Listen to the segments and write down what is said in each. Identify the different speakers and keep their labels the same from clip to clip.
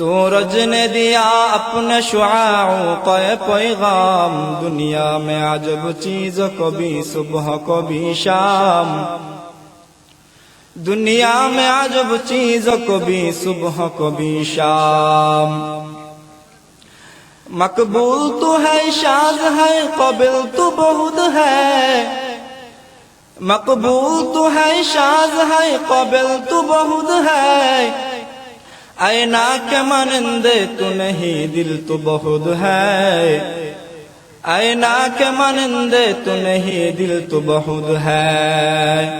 Speaker 1: सूरज ने दिया अपने शुआओं का पैगाम। दुनिया में अजब चीज़ कभी सुबह कभी शाम। दुनिया में अजब चीज़ कभी सुबह कभी शाम। मकबूल तो है, शाज है, कबिल तो बहुत है। मकबूल तो है, शाज है, कबिल तो बहुत है। اے نا کے مانند تو نہیں دل تو بہت ہے۔ اے نا کے مانند تو نہیں دل تو بہت ہے۔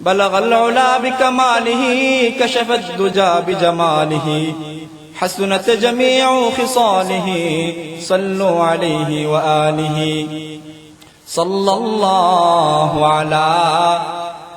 Speaker 1: بلغ العلا بکماله، کشف الدجا بجماله، حسنت جميع خصاله، صلوا وآلہ۔ وآله اللہ علیہ وآلہ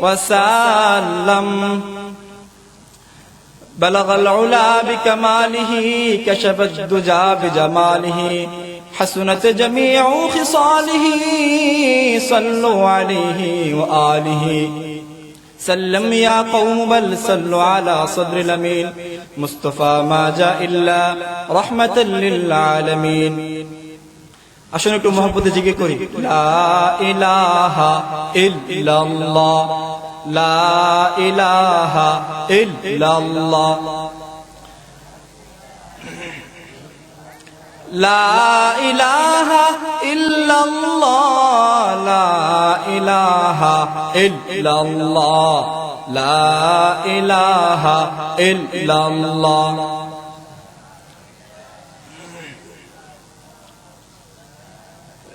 Speaker 1: وسلم. بلغ العلا بكماله كشف الدجى بجماله حسنت جميع خصاله صلوا عليه وآله سلم يا قوم، بل صلوا على صدر الأمين مصطفى ما جاء إلا رحمة للعالمين আসুন একটু মহব্বতে জিজ্ঞে করি। লা ইলাহা ইল্লাল্লাহ।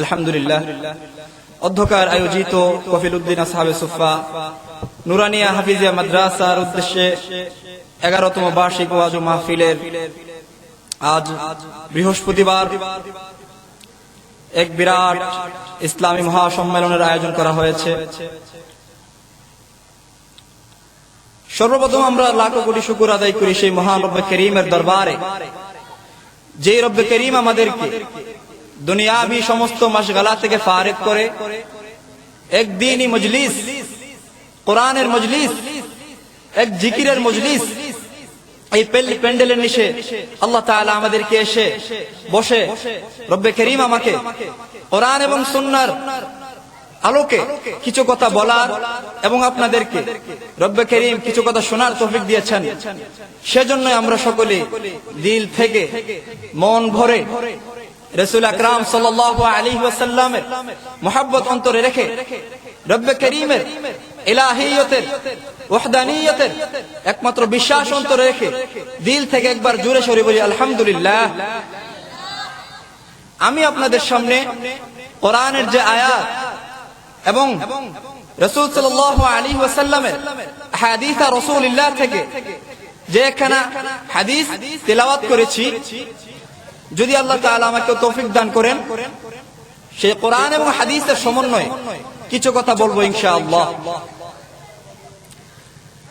Speaker 1: আলহামদুলিল্লাহ। অধ্যকার আয়োজিত কফিল উদ্দিন আসহাবে সুফা নুরানিয়া হাফিজিয়া মাদ্রাসার উদ্দেশ্যে এগারোতম বার্ষিক ওয়াজ মাহফিলের আজ বৃহস্পতিবার এক বিরাট ইসলামী মহাসম্মেলনের আয়োজন করা হয়েছে। সর্বপ্রথম আমরা লাখো কোটি শুকুর আদায় করি সেই মহান রব্বে করিমের দরবারে। যে রব্বে করিম আমাদেরকে দুনিয়াবি সমস্ত মাস মাসগালা থেকে ফারেক করে, একদিনই মজলিস, কোরআনের মজলিস, এক জিকিরের মজলিস, এই প্যান্ডেলের নিচে আল্লাহ তাআলা আমাদেরকে এসে বসে, রব্বে করিম আমাকে কোরআন এবং সুন্নার আলোকে কিছু কথা বলার এবং আপনাদেরকে রব্বে করিম কিছু কথা শোনার তৌফিক দিয়েছেন। সেজন্য আমরা সকলে দিল থেকে মন ভরে রসুল আকরাম সাল আলী ওয়াসাল্লামের মোহাব্বত অন্তরে রেখে রব্বে করিমের ইলাহিয়তের, ওহদানিয়তের একমাত্র বিশ্বাস অন্তরে রেখে দিল থেকে একবার জুড়ে সরে বলি, আলহামদুলিল্লাহ। আমি আপনাদের সামনে কোরআনের যে আয়াত এবং রসুল সাল আলী ওয়াসাল্লামের হাদিসা রসুল্লাহ থেকে যে একখানা হাদিস তেলাওয়াত করেছি, যদি আল্লাহ তাআলা আমাকে তৌফিক দান করেন, সেই কোরআন এবং হাদিসের সমন্বয়ে কিছু কথা বলব ইনশাআল্লাহ।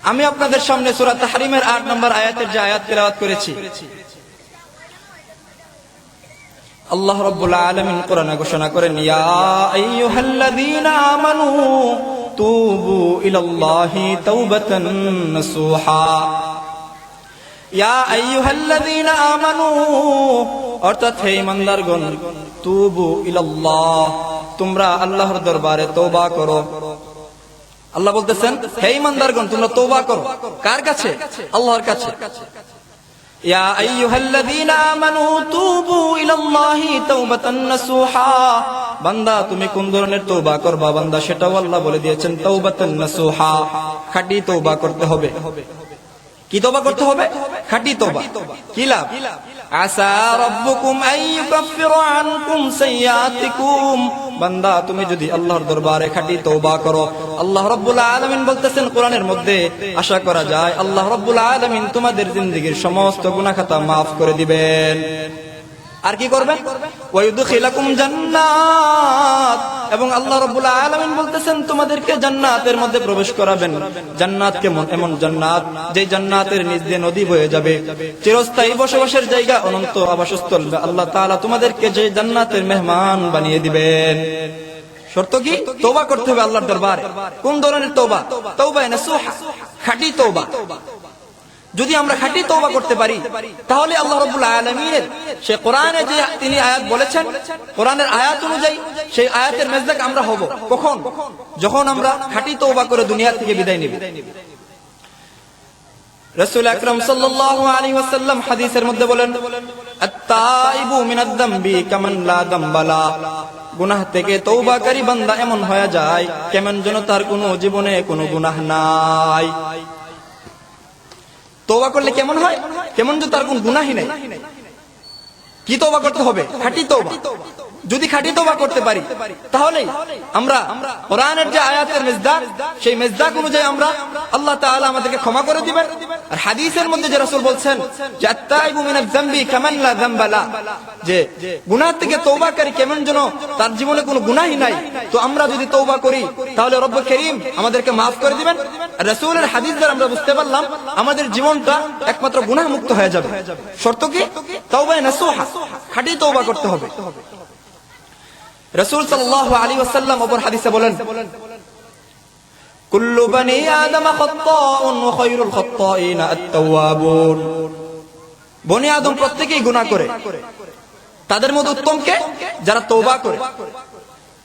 Speaker 1: আমি আপনাদের সামনে সূরা তাহরিমের 8 নম্বর আয়াতের যে আয়াত তেলাওয়াত করেছি আল্লাহ রব্বুল আলামিন কোরআনে ঘোষণা করেন, ইয়া আমানু তুবু ইলাল্লাহি তাওবাতান নাসুহা। ইয়া আইয়ুহাল্লাযীনা আমানু, অর্থাৎ হে ইমানদারগণ, তুবু ইলাল্লাহ, তোমরা আল্লাহর দরবারে তওবা করো। আল্লাহ বলতেছেন, হে ইমানদারগণ, তোমরা তওবা করো। কার কাছে? আল্লাহর কাছে। ইয়া আইয়ুহাল্লাযীনা আমানু তুবু ইলাল্লাহি তাওবাতান নাসুহা বান্দা, তুমি কোন ধরনের তওবা করবা? বান্দা, সেটাও আল্লাহ বলে দিয়েছেন, তাওবাতান নাসুহা। খাঁটি তওবা করতে হবে। কি তওবা করতে হবে? খাঁটি তওবা। কি লাভ? আসা রাব্বুকুম আন ইউকাফিরা আনকুম বান্দা, তুমি যদি আল্লাহর দরবারে খাঁটি তওবা করো আল্লাহ রাব্বুল আলামিন বলতেছেন, কোরআনের মধ্যে আশা করা যায়, আল্লাহ রাব্বুল আলামিন তোমাদের জিন্দেগীর সমস্ত গুনাহ খাতা maaf করে দিবেন। আর কি করবেন? জান্নাত। এবং আল্লাহ রাব্বুল আলামিন বলতেছেন, তোমাদেরকে জান্নাতের মধ্যে প্রবেশ করাবেন। জান্নাত কেমন? এমন জান্নাত, যে জান্নাতের নিচ দিয়ে নদী বয়ে যাবে। চিরস্থায়ী বসবাসের জায়গা, অনন্ত আবাসস্থল। আল্লাহ তাআলা তোমাদেরকে যে জান্নাতের মেহমান বানিয়ে দিবেন। শর্ত কি? তওবা করতে হবে আল্লাহর দরবারে। কোন ধরনের তওবা? তওবা নাসুহা, খাঁটি তওবা। যদি আমরা খাঁটি তওবা করতে পারি, তাহলে আল্লাহ রাব্বুল আলামিনের সে কোরআনে যে তিনি আয়াত বলেছেন, কোরআনের আয়াত অনুযায়ী সেই আয়াতের মেজদাক আমরা হব। কখন? যখন আমরা খাঁটি তওবা করে দুনিয়া থেকে বিদায় নিব। রাসূল আকরাম সাল্লাল্লাহু আলাইহি ওয়াসাল্লাম হাদিসের মধ্যে বলেন, আত-তাইবু মিনাদ দামবি কামান লা দামবালা। গুনাহ থেকে তওবাকারী বান্দা এমন হয়ে যায়, কেমন যেন তার কোনো জীবনে কোনো গুনাহ নাই। তোবা করলে কেমন হয়? কেমন যে তার কোন গুনাহি নাই। কি তোবা করতে হবে? খাঁটি তোবা যদি খাঁটি তোবা করতে পারি, তাহলে আমরা কোরআনের যে আয়াতের মেজদাক, সেই মেজদাক অনুযায়ী আমরা আল্লাহ তাআলা আমাদেরকে ক্ষমা করে দিবেন। আর হাদিসের মধ্যে যে রাসূল বলছেন যে থেকে কেমন যেন তার জীবনে কোনো নাই। তো আমরা যদি করি, তাহলে রব্বুল করিম আমাদেরকে maaf করে দিবেন। রাসূলের হাদিস দ্বারা আমরা বুঝতে পারলাম, আমাদের জীবনটা একমাত্র গুনাহ মুক্ত হয়ে যাবে। শর্ত কি? তওবা নাসুহা করতে হবে। রাসূল সাল্লাল্লাহু আলাইহি ওয়াসাল্লাম অপর হাদিসে বলেন কুল্লু বানি আদম খাত্তাউন ওয়া খায়রুল খাত্তাইন আত-তাওয়াবুন। প্রত্যেকেই গুনাহ করে। তাদের মধ্যে উত্তম কে? যারা তওবা করে।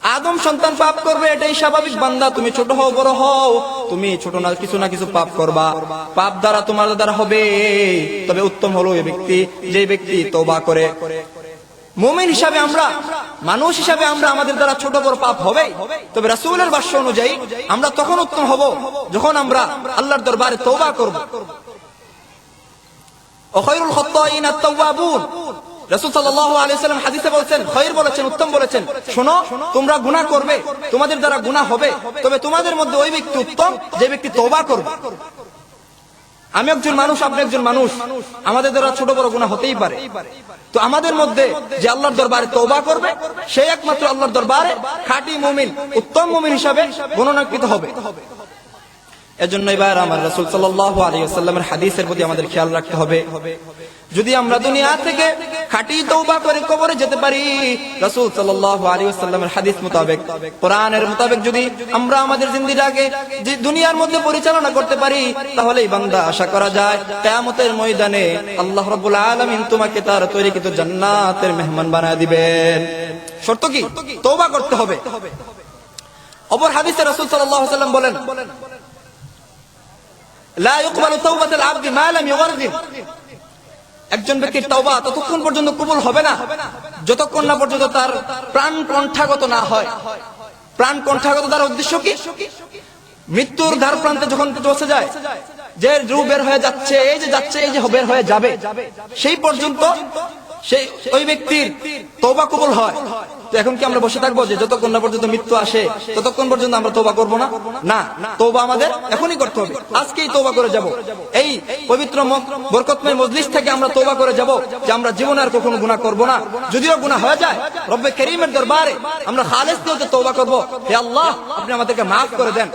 Speaker 1: আদম সন্তান পাপ করবে, এটাই স্বাভাবিক বান্দা। তুমি ছোট হও, বড় হও। তুমি ছোট না, কিছু না কিছু পাপ করবা। পাপ দ্বারা তোমার দ্বারা হবে। তবে উত্তম হলো এই ব্যক্তি। যে ব্যক্তি তওবা করে। মুমিন হিসাবে আমরা, মানুষ হিসাবে আমরা আমাদের দ্বারা ছোট বড় পাপ হবে। তবে রাসূলের ভাষ্য অনুযায়ী আমরা তখন উত্তম হব যখন আমরা আল্লাহর দরবারে তৌবা করব। অখৈরুল খত্তাইন আত-তাওয়াবুন। রাসূল সাল্লাল্লাহু আলাইহি সাল্লাম হাদিসে বলেছেন খৈর বলেছেন, উত্তম বলেছেন, শোনো, তোমরা গুনাহ করবে, তোমাদের দ্বারা গুনাহ হবে, তবে তোমাদের মধ্যে ওই ব্যক্তি উত্তম যে ব্যক্তি তওবা করবে। আমি একজন মানুষ, আপনি একজন মানুষ। আমাদের দ্বারা ছোট বড় গুণা হতেই পারে। তো আমাদের মধ্যে যে আল্লাহর দরবারে তোবা করবে সেই একমাত্র আল্লাহর দরবারে খাঁটি মুমিন, উত্তম মুমিন হিসাবে গণনাকৃত হবে। এজন্য এবার আমার রাসূল সাল্লাল্লাহু আলাইহি ওয়াসাল্লামের হাদিসের প্রতি আমাদের খেয়াল রাখতে হবে। যদি আমরা দুনিয়া থেকে খাঁটি তওবা করে কবরে যেতে পারি, রাসূল সাল্লাল্লাহু আলাইহি ওয়াসাল্লামের হাদিস মোতাবেক, কোরআনের মোতাবেক যদি আমরা আমাদের জিন্দেগিটাকে যে দুনিয়ার মধ্যে পরিচালনা করতে পারি, তাহলেই বান্দা আশা করা যায়, কিয়ামতের ময়দানে আল্লাহ রাব্বুল আলামিন তোমাকে তার তৈরিকৃত জান্নাতের মেহমান বানায় দিবেন। শর্ত কি? তওবা করতে হবে। অপর হাদিসে রাসূল সাল্লাল্লাহু আলাইহি ওয়াসাল্লাম বলেন, লা ইকবালু তাওবাতুল আবদি মা লাম ইউগারগির একজন ব্যক্তির তওবা ততক্ষণ পর্যন্ত কবুল হবে না, যতক্ষণ না পর্যন্ত তার প্রাণ কণ্ঠাগত না হয়। প্রাণ কণ্ঠাগত তার উদ্দেশ্য কি? মৃত্যুর ধার প্রান্তে যখন পৌঁছে যায়, যে রু বের হয়ে যাচ্ছে, এই যে যাচ্ছে, এই যে বের হয়ে যাবে, সেই পর্যন্ত সেই ওই ব্যক্তির তওবা কবুল হয়। তো এখন কি আমরা বসে থাকব যে যতক্ষণ না পর্যন্ত মৃত্যু আসে, ততক্ষণ পর্যন্ত আমরা তোবা করব না? না তোবা আমাদের এখনই করতে হবে। আজকেই তোবা করে যাব। এই পবিত্র বরকতময় মজলিস থেকে আমরা তোবা করে যাব যে আমরা জীবনে আর কখনো গুনাহ করব না। যদিও গুনাহ হয়ে যায়, রব্বে করিমের দরবারে আমরা খালেস তোবা করব। হে আল্লাহ, আপনি আমাদেরকে মাফ করে দেন।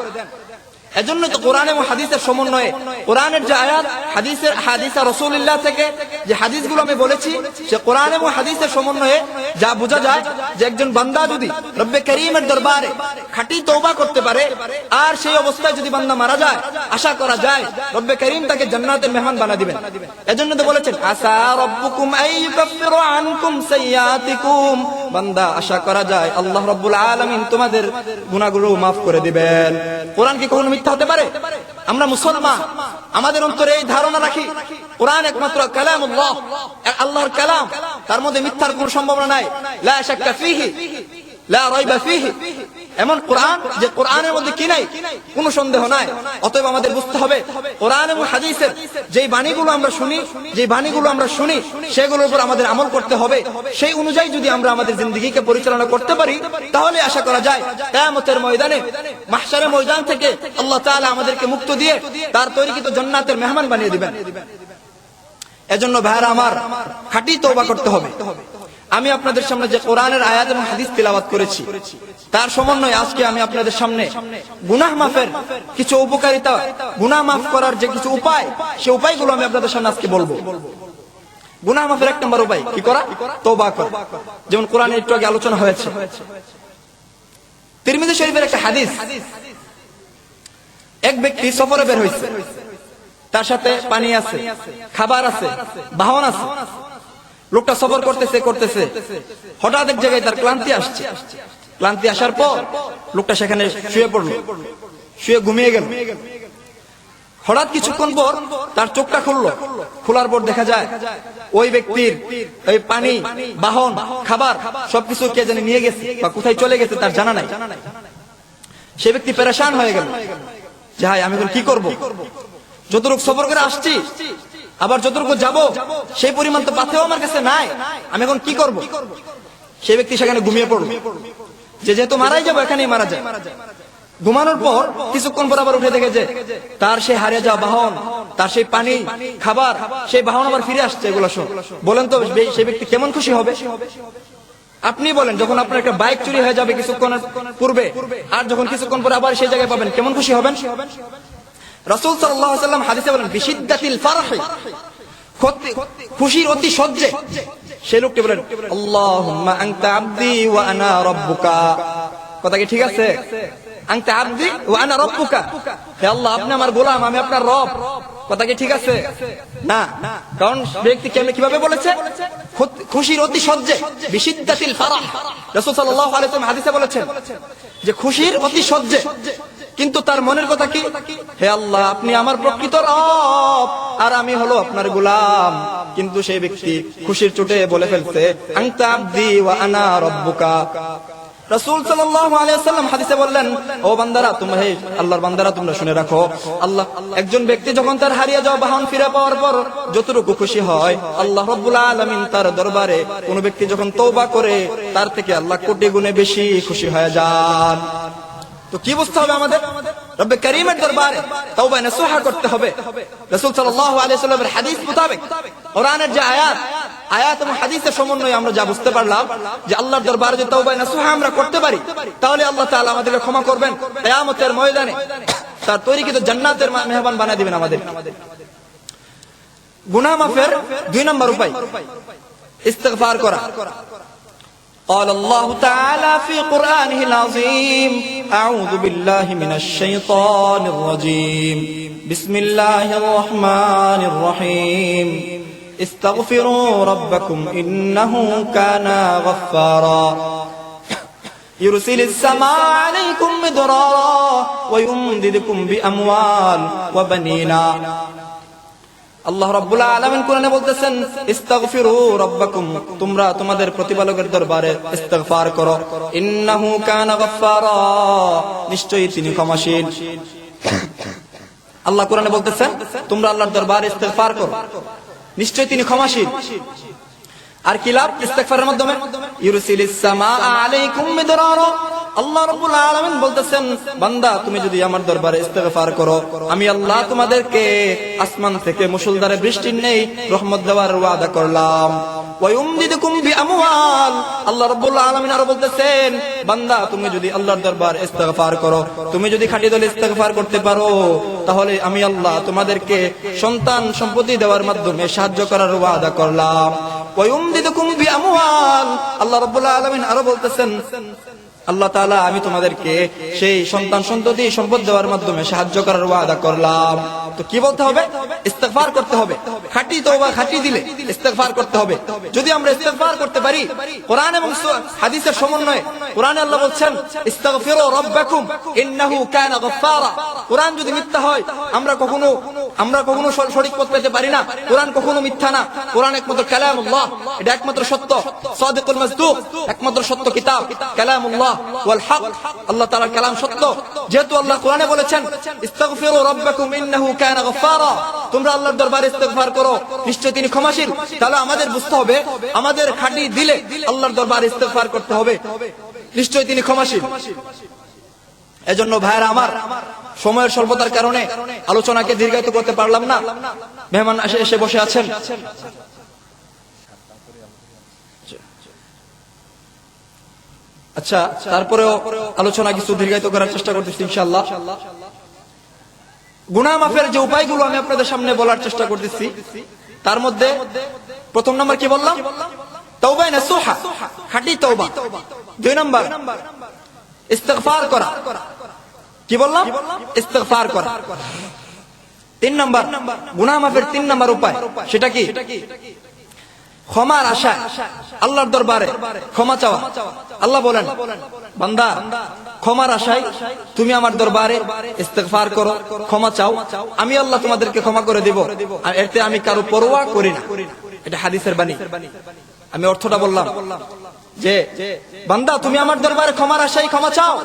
Speaker 1: এজন্য তো কোরআন এবং হাদিসের সমন্বয়ে, কোরআনের যে আয়াত, হাদিসের হাদিসা রসুল্লাহ থেকে যে হাদিসগুলো আমি বলেছি, সে কোরআন এবং হাদিসের সমন্বয়ে যা বোঝা যায় যে একজন বান্দা যদি রব্বে করিমের দরবারে খাঁটি তওবা করতে পারে, আর সেই অবস্থায় যদি বান্দা মারা যায়, আশা করা যায় রব্বে করিম তাকে জান্নাতের মেহমান বানা দিবেন। এজন্য তো বলেছেন আসা রব্বুকুম আইয়ুকাফিরু আনকুম সাইয়্যাতিকুম। বান্দা, আশা করা যায় আল্লাহ রব্বুল আলমিন তোমাদের গুণাগুলো মাফ করে দিবেন। কোরআন কি কখনো মিথ্যা হতে পারে? আমরা মুসলমান, আমাদের অন্তরে এই ধারণা রাখি, কোরআন একমাত্র কালাম আল্লাহর কালাম। তার মধ্যে মিথ্যার কোন সম্ভাবনা নাই। লা এমন কোরআন যে কোরআনের মধ্যে কি নাই? কোনো সন্দেহ নাই। অতএব আমাদের বুঝতে হবে, কোরআন এবং হাদিসের যে বাণীগুলো আমরা শুনি যে বাণীগুলো আমরা শুনি, সেগুলোর উপর আমাদের আমল করতে হবে। সেই অনুযায়ী যদি আমরা আমাদের জিন্দগিকে পরিচালনা করতে পারি, তাহলে আশা করা যায় কেয়ামতের ময়দানে, মাহশারের ময়দান থেকে আল্লাহ তাআলা আমাদেরকে মুক্ত দিয়ে তার তৈরিকৃত জান্নাতের মেহমান বানিয়ে দিবেন। এজন্য ভাইরা আমার খাঁটি তওবা করতে হবে। আমি আপনাদের সামনে যে কোরআনের আয়াত এবং হাদিস তিলাবাত করেছি, তার সমন্বয়ে আজকে আমি আপনাদের সামনে গুনাহ মাফের কিছু উপকারিতা, গুনাহ মাফ করার যে কিছু উপায়, সে উপায়গুলো আমি আপনাদের সামনে আজকে বলব। গুনাহ মাফের এক নম্বর উপায়, কি করা? তওবা করা। যেমন কোরআনে একটু আগে আলোচনা হয়েছে। তিরমিজি শরীফের একটা হাদিস। এক ব্যক্তি সফরে বের হয়েছে। তার সাথে পানি আছে, খাবার আছে, বাহন আছে। লোকটা সফর করতেছে করতেছে। হঠাৎ এক জায়গায় তার ক্লান্তি আসছে। ক্লান্তি আসার পর লোকটা সেখানে শুয়ে পড়ল। শুয়ে ঘুমিয়ে গেল। হঠাৎ কিছুক্ষণ পর তার চোখটা খুললো। খোলার পর দেখা যায়, ওই ব্যক্তির ওই পানি, বাহন, খাবার সবকিছু কে জানি নিয়ে গেছে বা কোথায় চলে গেছে তার জানা নাই। সে ব্যক্তি পেরেশান হয়ে গেল। যে হাই আমি এখন কি করব? যতটুকু সফর করে আসছি, আবার যতটুকু যাব, সেই পরিমাণ তো পাথেও আমার কাছে নাই। আমি এখন কি করব? সেই ব্যক্তি সেখানে ঘুমিয়ে পড়ল। যে যেহেতু মারাই যাব, এখানেই মারা যায়। ঘুমানোর পর কিছুক্ষণ পর আবার উঠে দেখে যে তার সেই হারিয়ে যাওয়া বাহন, তার সেই পানি, খাবার, সেই বাহন আবার ফিরে আসছে, এগুলো সব। বলেন তো সেই ব্যক্তি কেমন খুশি হবে? আপনি বলেন, যখন আপনার একটা বাইক চুরি হয়ে যাবে কিছুক্ষণের পূর্বে, আর যখন কিছুক্ষণ পরে আবার সেই জায়গায় পাবেন, কেমন খুশি হবেন? রাসূল সাল্লাম হাদিসে বলেন, বিশিদ্দাতিল ফারহি। খুশির অতি সহ্যে। সেই লোকটি বলেন, আল্লাহুম্মা আনতা আবদি ওয়া আনা রাব্বুকা। কথা কি ঠিক আছে? আনতা ওয়া আনা রাব্বুকা। হে আল্লাহ, আপনি আমার গোলাম, আমি আপনার রব। কথা কি ঠিক আছে? না। কারণ ব্যক্তি কেমনে কীভাবে বলেছে? খুশির অতি বিশিদ্দাতিল রাসূল সাল্লাল্লাহু আলাইহি ওয়াসাল্লাম হাদিসে বলেছেন যে, খুশির অতি সহ্যে। কিন্তু তার মনের কথা কি? হে আল্লাহ, আপনি আমার প্রকৃত রব, আর আমি হলো আপনার গোলাম। কিন্তু সেই ব্যক্তি খুশির চোটে বলে ফেলছে আংতা আব্দি ওয়া আনা রব্বুকা। রাসূল সাল্লাল্লাহু আলাইহি ওয়াসাল্লাম হাদিসে বললেন, ও বান্দারা, তোমরা হে আল্লাহর বান্দারা, তোমরা শুনে রাখো, আল্লাহ একজন ব্যক্তি যখন তার হারিয়ে যাওয়া বাহন ফিরে পাওয়ার পর যতটুকু খুশি হয়, আল্লাহ রাব্বুল আলামিন তার দরবারে কোন ব্যক্তি যখন তওবা করে, তার থেকে আল্লাহ কোটি গুণে বেশি খুশি হয়ে যান। তো কি বুঝতে হবে আমাদের রব্বে করিমের দরবারে তওবা নসুহা করতে হবে রাসূল সাল্লাল্লাহু আলাইহি সাল্লামের হাদিস মোতাবেক কোরআনের যে আয়াত আয়াত এবং হাদিসের সমন্বয়ে আমরা যা বুঝতে পারলাম যে আল্লাহর দরবারে যে তওবা নসুহা আমরা করতে পারি তাহলে আল্লাহ তাআলা আমাদেরকে ক্ষমা করবেন কিয়ামতের ময়দানে তার তৈরিকৃত জান্নাতের মা- মেহমান বানিয়ে দিবেন আমাদের গুনাহ মাফের দুই নম্বর উপায় ইস্তিগফার করা قال الله تعالى في قرآنه العظيم أعوذ بالله من الشيطان الرجيم. بسم الله الرحمن الرحيم. استغفروا ربكم إنه كان غفارا. يرسل السماء عليكم مدرارا ويمددكم بأموال وبنينا আল্লাহ রাব্বুল আলামিন কোরআনে বলতেছেন, ইস্তাগফিরু রাব্বাকুম। তোমরা তোমাদের প্রতিপালকের দরবারে ইস্তিগফার করো। ইন্নাহু কানা গাফফারা। নিশ্চয়ই তিনি ক্ষমাশীল। আল্লাহ কোরআনে বলতেছেন, তোমরা আল্লাহর দরবারে ইস্তিগফার করো। নিশ্চয়ই তিনি ক্ষমাশীল। আর কি লাভ ইস্তেগফারের মাধ্যমে? ইউরসিলিস সামাআ আলাইকুম মিদরারা। আল্লাহ রাব্বুল আলামিন বলতেছেন, বান্দা, তুমি যদি আমার দরবারে ইস্তেগফার করো, আমি আল্লাহ তোমাদেরকে আসমান থেকে মুষলধারে বৃষ্টি নেই, রহমত দেওয়ার ওয়াদা করলাম। আল্লাহ রাব্বুল আলামিন আরও বলতেছেন, বান্দা, তুমি যদি আল্লাহর দরবার ইস্তেগফার করো, তুমি যদি খাঁটি দলে ইস্তেগফার করতে পারো, তাহলে আমি আল্লাহ তোমাদেরকে সন্তান সম্পত্তি দেওয়ার মাধ্যমে সাহায্য করার ওয়াদা করলাম। আল্লাহ রাব্বুল আলামিন আরও বলতেছেন আল্লাহ তালা আমি তোমাদেরকে সেই সন্তান সন্ততি সম্পদ দেওয়ার মাধ্যমে সাহায্য করার ওয়াদা করলাম। তো কি বলতে হবে? ইস্তেগফার করতে হবে। খাঁটি তওবা, খাঁটি দিলে ইস্তেগফার করতে হবে। যদি আমরা ইস্তেগফার করতে পারি, কোরআন এবং হাদিসের সমন্বয়ে কোরআনে আল্লাহ বলছেন, ইস্তাগফিরু রাব্বাকুম ইন্নাহু কানা গফফারা। কোরআন যদি মিথ্যা হয়, আমরা কখনো আমরা কখনো সঠিক পথ পেতে পারি না। কোরআন কখনো মিথ্যা না। কোরআন একমাত্র কালামুল্লাহ। এটা একমাত্র সত্য। সাদিকুল মাসদুক, একমাত্র সত্য কিতাব। কালামুল্লাহ ওয়াল হক। আল্লাহ তাআলার কালাম সত্য। যেহেতু আল্লাহ কোরআনে বলেছেন, ইস্তাগফিরু রাব্বাকুম ইন্নাহু কানা গফফারা। তোমরা আল্লাহর দরবারে ইস্তেগফার করো। নিশ্চয় তিনি ক্ষমাশীল। তাহলে আমাদের বুঝতে হবে, আমাদের খাঁটি দিলে আল্লাহর দরবারে ইস্তেগফার করতে হবে। নিশ্চয় তিনি ক্ষমাশীল। এজন্য ভাইরা আমার, সময়ের স্বল্পতার কারণে আলোচনাকে দীর্ঘায়িত করতে পারলাম না। মেহমান এসে এসে বসে আছেন। আচ্ছা তারপরেও আলোচনা কিছু দীর্ঘায়িত করার চেষ্টা করতেছি ইনশাল্লাহ গুনা মাফের যে উপায়গুলো আমি আপনাদের সামনে বলার চেষ্টা করতেছি, তার মধ্যে প্রথম নাম্বার কি বললাম? তৌবাই না সোহা খাটি তৌবা দুই নাম্বার, ইস্তেগফার করা। কি বললাম? ইস্তেগফার করা। তিন নম্বর গুণা মাফের তিন নম্বর উপায়, সেটা কি? ক্ষমার আশা, আল্লাহর দরবারে ক্ষমা চাওয়া। আল্লাহ বলেন, বান্দা, ক্ষমার আশায় তুমি আমার দরবারে ইস্তেফার করো, ক্ষমা চাও। আমি আল্লাহ তোমাদেরকে ক্ষমা করে দিব, আর এতে আমি কারও পরোয়া করি না। এটা হাদিসের বাণী। আমি অর্থটা বললাম। যে, বান্দা, তুমি আমার দরবারে ক্ষমার আশাই ক্ষমা চাও।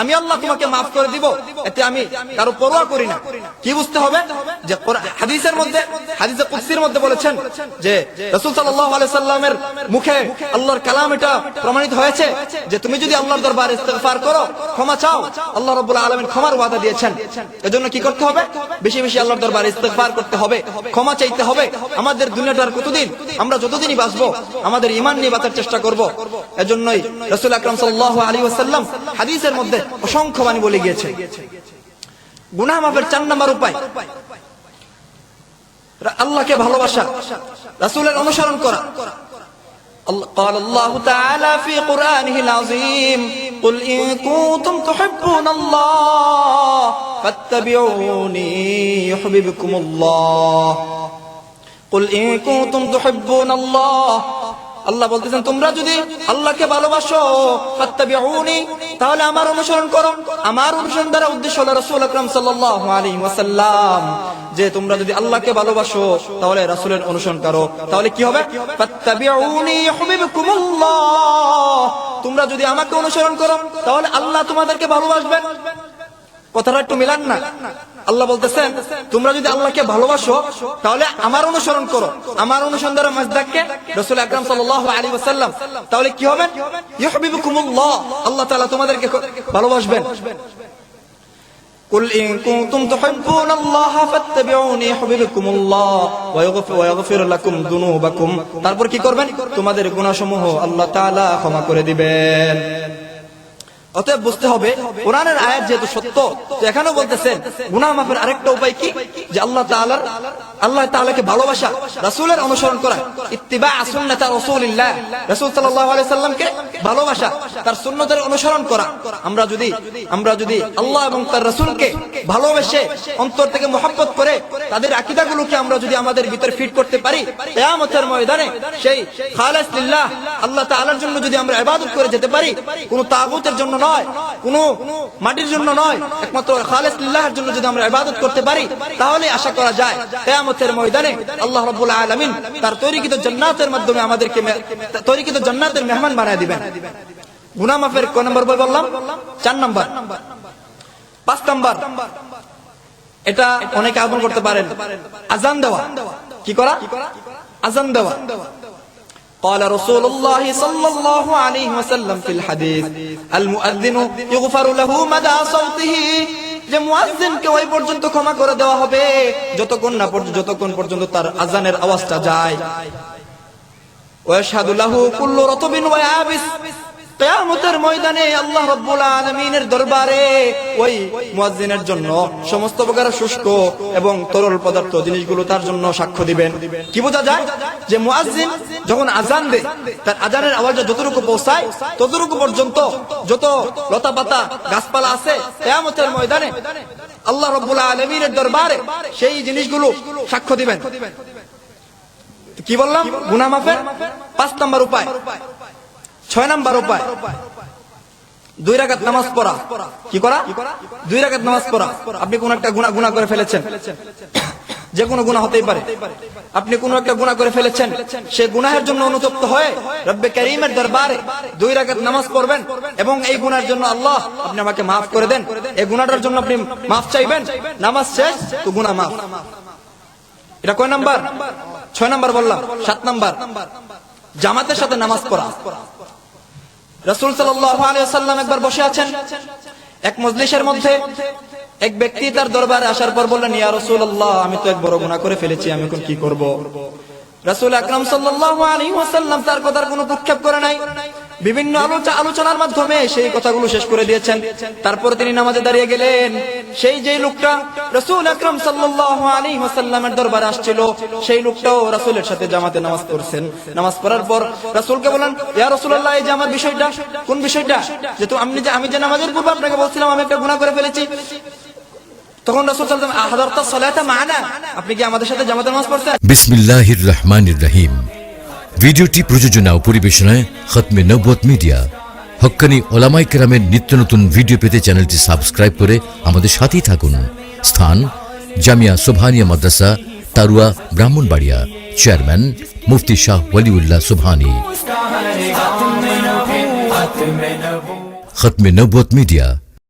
Speaker 1: আমি আল্লাহ তোমাকে মাফ করে দিব। এতে আমি কারও পরোয়া করি না। কি বুঝতে হবে? যে হাদিসের মধ্যে, হাদিসে কুদসির মধ্যে বলেছেন যে, রাসূল সাল্লাল্লাহু আলাইহি সাল্লামের মুখে আল্লাহর কালাম এটা প্রমাণিত হয়েছে যে, তুমি যদি আল্লাহর দরবারে ইস্তেগফার করো, ক্ষমা চাও, আল্লাহ রাব্বুল আলামিন ক্ষমার ওয়াদা দিয়েছেন। এজন্য কি করতে হবে? বেশি বেশি আল্লাহর দরবারে ইস্তেগফার করতে হবে। ক্ষমা চাইতে হবে। আমাদের দুনিয়াটার কতদিন আমরা যতদিনই বাঁচবো আমাদের ঈমান নিয়ে বাঁচার চেষ্টা করব এজন্যই রাসূল আকরাম সাল্লাল্লাহু আলাইহি ওয়াসাল্লাম হাদিসের মধ্যে অসংখ্য বাণী বলে গিয়েছে গুনাহ মাফের চার নাম্বার উপায় আল্লাহকে ভালোবাসা রাসূলের অনুসরণ করা الله- قال الله تعالى في قرآنه العظيم قل إن كنتم تحبون الله فاتبعوني يحببكم الله আল্লাহ। বলতেছেন, তোমরা যদি আল্লাহকে ভালোবাসো তাহলে আমার অনুসরণ করো। আমার অনুসরণ দ্বারা উদ্দেশ্য হলো রাসূল আকরাম সাল্লাল্লাহু যে তোমরা যদি আল্লাহকে ভালোবাসো, তাহলে রাসুলের অনুসরণ করো। তাহলে কি হবে? তোমরা যদি আমাকে অনুসরণ করো, তাহলে আল্লাহ তোমাদেরকে ভালোবাসবেন। কথাটা একটু মিলান না? আল্লাহ বলতেছেন তোমরা যদি আল্লাহকে ভালোবাসো তাহলে আমার অনুসরণ করো আমার অনুসরণ দ্বারা মাজদাককে রসুল আকরাম সাল্লাল্লাহু আলাইহি ওয়াসাল্লাম তাহলে কি হবে ইউহিব্বুকুমুল্লাহ আল্লাহ তাআলা তোমাদেরকে ভালোবাসবেন قل إن كنتم تحبون الله فاتبعوني يحببكم الله ويغفر, ويغفر لكم ذنوبكم তারপর কি করবেন তোমাদের গুনাহসমূহ আল্লাহ তাআলা ক্ষমা করে দিবেন অতএব বুঝতে হবে, কোরআনের আয়াত যেহেতু সত্য, তো এখানেও বলতেছেন, গুনাহ মাফের আরেকটা উপায় কি? যে আল্লাহ তাআলার, আল্লাহ তাআলাকে ভালোবাসা, রাসূলের অনুসরণ করা। ইত্তিবা সুন্নাত রাসূলিল্লাহ। রাসূল সাল্লাল্লাহু আলাইহি সাল্লামকে ভালোবাসা, তার সুন্নতের অনুসরণ করা। আমরা যদি আমরা যদি আল্লাহ এবং তার রাসূলকে ভালোবেসে, অন্তর থেকে মোহাব্বত করে, তাদের আকীদাগুলোকে আমরা যদি আমাদের ভিতরে ফিট করতে পারি, কিয়ামতের ময়দানে সেই খালিস লিল্লাহ, আল্লাহ তাআলার জন্য যদি আমরা ইবাদত করে যেতে পারি, কোনো তাগুতের জন্য নয়, কোনো মাটির জন্য নয়, একমাত্র খালিস লিল্লাহর জন্য যদি আমরা ইবাদত করতে পারি, তাহলে আশা করা যায় কিয়ামতের ময়দানে আল্লাহ রাব্বুল আলামিন তার তৈরিকৃত জান্নাতের মাধ্যমে আমাদেরকে তৈরিকৃত জান্নাতের মেহমান বানায় দিবেন। গুনাহ মাফের কয় নম্বর বই বললাম? চার নম্বর। পাঁচ নম্বর। এটা অনেকে আমল করতে পারেন। আজান দেওয়া। কি করা? আজান দেওয়া। قال رسول الله صلى الله عليه وسلم في الحديث المؤذن يغفر له مدى صوته যে মুয়াজ্জিনকে ওই পর্যন্ত ক্ষমা করে দেওয়া হবে যতক্ষণ না পর্যন্ত যতক্ষণ পর্যন্ত তার আজানের আওয়াজটা যায় ওয়াশহাদু লাহু কুল্লু রাতবিন ওয়া ইয়াবিস কিয়ামতের ময়দানে আল্লাহ রাব্বুল আলামিনের দরবারে ওই মুয়াজ্জিনের জন্য সমস্ত প্রকার শুষ্ক এবং তরল পদার্থ জিনিসগুলো তার জন্য সাক্ষ্য দিবেন। কি বোঝা যায়? যে মুয়াজ্জিন যখন আজান দেয়, তার আজানের আওয়াজটা যতটুকু পৌঁছায়, ততটুকু পর্যন্ত যত লতা পাতা গাছপালা আছে, কিয়ামতের ময়দানে আল্লাহ রব্বুল আলমিনের দরবারে সেই জিনিসগুলো সাক্ষ্য দিবেন। কি বললাম? গুনা মাফের পাঁচ নাম্বার উপায়। ছয় নাম্বার উপায়। দুই রাকাত নামাজ পড়া। কি করা? দুই রাকাত নামাজ পড়া। আপনি কোন একটা গুণা গুণা করে ফেলেছেন। যে কোনো গুণা হতেই পারে। আপনি কোন একটা গুণা করে ফেলেছেন। সে গুনাহের জন্য অনুতপ্ত হয়ে রব্বে করিমের দরবারে দুই রাকাত নামাজ পড়বেন এবং এই গুনার জন্য আল্লাহ আপনি আমাকে মাফ করে দেন। এই গুনাটার জন্য আপনি মাফ চাইবেন। নামাজ শেষ তো গুনাহ মাফ। এটা কয় নাম্বার? ছয় নাম্বার বললাম। সাত নাম্বার। জামাতের সাথে নামাজ পড়া। রসুল সাল্লাম একবার বসে আছেন। এক মজলিশের মধ্যে এক ব্যক্তি তার দরবারে আসার পর বললেন, ইয়া রসুল আমি তো এক বড় গুণা করে ফেলেছি, আমি এখন কি করব? রসুল আকরাম সাল্লাল্লাহু আলাইহি ওয়াসাল্লাম তার কথার কোনো প্রক্ষেপ করে নাই। বিভিন্ন আলোচনার মাধ্যমে সেই কথাগুলো শেষ করে দিয়েছেন। তারপর তিনি নামাজে দাঁড়িয়ে গেলেন। সেই যে লোকটা রসুল আকরাম ওয়াসাল্লামের দরবারে আসছিল, সেই লোকটাও রাসূলের সাথে জামাতে নামাজ পড়ছেন। নামাজ পড়ার পর রাসূলকে বলেন ইয়া রাসূলুল্লাহ, এই যে আমার বিষয়টা, কোন বিষয়টা? যেহেতু আমি যে আমি যে নামাজের পূর্বে আপনাকে বলছিলাম, আমি একটা গুণা করে ফেলেছি। তখন রাসূল আপনি কি আমাদের সাথে জামাতে নামাজ পড়ছেন?
Speaker 2: বিসমিল্লাহির রহমানির রহিম। ভিডিওটি প্রযোজনা ও পরিবেশনায় খতমে নব্বত মিডিয়া। হক্কানি ওলামাই কেরামের নিত্য নতুন ভিডিও পেতে চ্যানেলটি সাবস্ক্রাইব করে আমাদের সাথেই থাকুন। স্থান, জামিয়া সোভানিয়া মাদ্রাসা, তারুয়া, ব্রাহ্মণবাড়িয়া। চেয়ারম্যান, মুফতি শাহ ওয়ালিউল্লাহ সোভানি। খতমে নব্বত মিডিয়া।